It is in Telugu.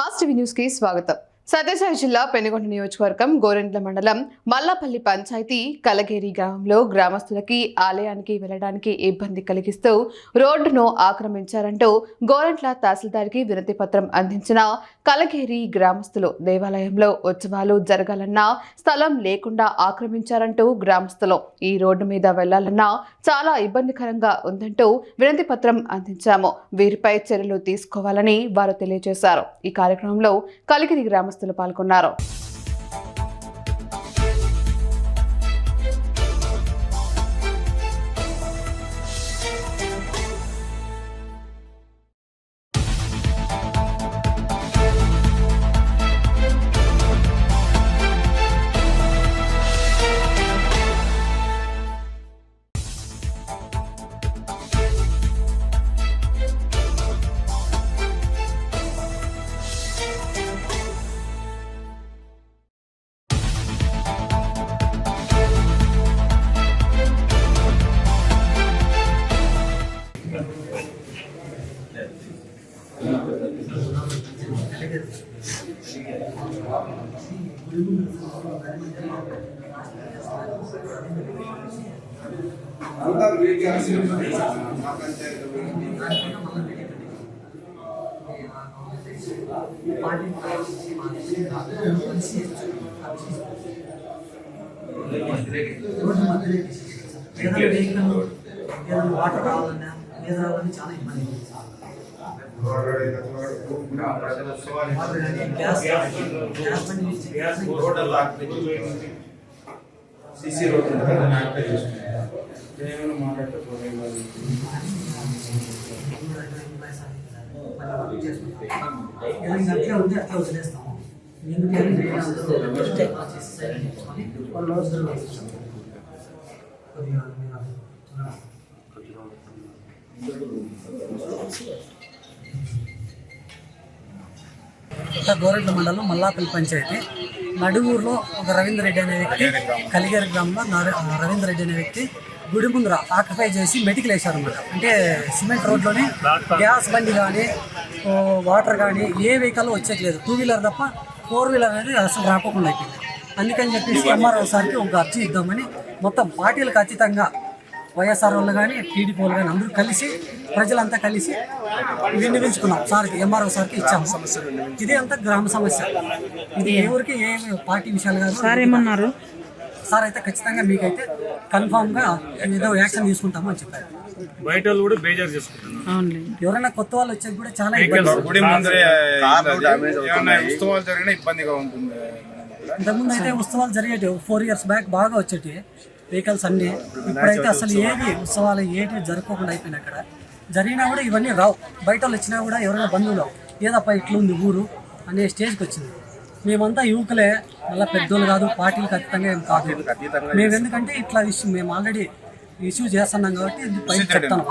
మాస్టర్ న్యూస్కి స్వాగతం. సత్యసాయి జిల్లా పెనుగొండ నియోజకవర్గం గోరెంట్ల మండలం మల్లాపల్లి పంచాయతీ కలగేరి గ్రామంలో గ్రామస్తులకి ఆలయానికి వెళ్ళడానికి ఇబ్బంది కలిగిస్తూ రోడ్డును ఆక్రమించారంటూ గోరెంట్ల తహసీల్దార్కి వినతి పత్రం అందించిన కలగేరి గ్రామస్తులు దేవాలయంలో ఉత్సవాలు జరగాలన్నా స్థలం లేకుండా ఆక్రమించారంటూ గ్రామస్తులు ఈ రోడ్డు మీద వెళ్ళాలన్నా చాలా ఇబ్బందికరంగా ఉందంటూ వినతి పత్రం అందించాము. వీరిపై చర్యలు తీసుకోవాలని వారు తెలియజేశారు. ఈ కార్యక్రమంలో కలగిరి గ్రామస్తులు పాల్గొన్నారు ఏదైనా వెహికల్ ఏదైనా వాటర్ కావాలన్నా ఏది రావాలన్నా చాలా ఇబ్బంది వాటర్ కానీ గ్యాస్ గ్యాస్ బండి నుంచి గ్యాస్ సిసి రోడ్ ఉంటుంది దాన్ని యాక్టివ్ చేసుకుంటాం ఏమైనా మాట్లాడితే పోనీ వాళ్ళు ఏదైనా అట్లే ఉంటే అట్లా వదిలేస్తాము ఎందుకంటే వాళ్ళు రోజులు కొద్దిగా కొత్త గోరెడ్ల మండలం మల్లాపల్లి పంచాయతీ. నడుగూరులో ఒక రవీంద్ర రెడ్డి అనే వ్యక్తి కలిగేరి గ్రామంలో నర- రవీంద్ర రెడ్డి అనే వ్యక్తి గుడి ముందర ఆక్యుపై చేసి మెటికల్ వేశారనమాట అంటే సిమెంట్ రోడ్లోనే గ్యాస్ బండి కానీ వాటర్ కానీ ఏ వెహికల్ వచ్చేట్లేదు టూ వీలర్ తప్ప ఫోర్ వీలర్ అనేది అసలు రాకోకుండా అయిపోయింది. అందుకని చెప్పేసి ఎంఆర్ఓ సార్కి ఒక అర్జీ ఇద్దామని మొత్తం పార్టీలకు అతీతంగా వైఎస్ఆర్ వాళ్ళు కానీ టీడీపీ వాళ్ళు కానీ అందరూ కలిసి ప్రజలంతా కలిసి విన్నవించుకున్నాం. సార్కి ఎంఆర్ఓ సార్కి ఇచ్చాము. సమస్య ఇది అంతా గ్రామ సమస్య. ఇది ఎవరికి ఏ పార్టీ విషయాలు కాదు. సార్ ఏమన్నారు? సార్ అయితే ఖచ్చితంగా మీకైతే కన్ఫామ్గా ఏదో యాక్షన్ తీసుకుంటాము అని చెప్పారు. బయట వాళ్ళు కూడా బేజారు చేసుకుంటున్నారు. ఎవరైనా కొత్త వాళ్ళు వచ్చేది కూడా చాలా ఉత్సవాలు జరిగినా ఇబ్బందిగా ఉంటుంది. ఇంతకుముందు అయితే ఉత్సవాలు జరిగేటి ఫోర్ ఇయర్స్ బ్యాక్ బాగా వచ్చేటి వెహికల్స్ అన్ని ఇప్పుడైతే అసలు ఏవి ఉత్సవాలు ఏటి జరుపుకోకుండా అయిపోయినాయి అక్కడ. జరిగినా కూడా ఇవన్నీ రావు. బయట వాళ్ళు వచ్చినా కూడా ఎవరైనా బంధువులు ఏదప్ప ఇట్లుంది ఊరు అనే స్టేజ్కి వచ్చింది. మేమంతా యువకులే మళ్ళీ పెద్దోళ్ళు కాదు పార్టీలకు ఖచ్చితంగా ఏం కాదు. మేము ఎందుకంటే ఇట్లా ఇష్యూ మేము ఆల్రెడీ ఇష్యూ చేస్తున్నాం కాబట్టి పైకి చెప్తాను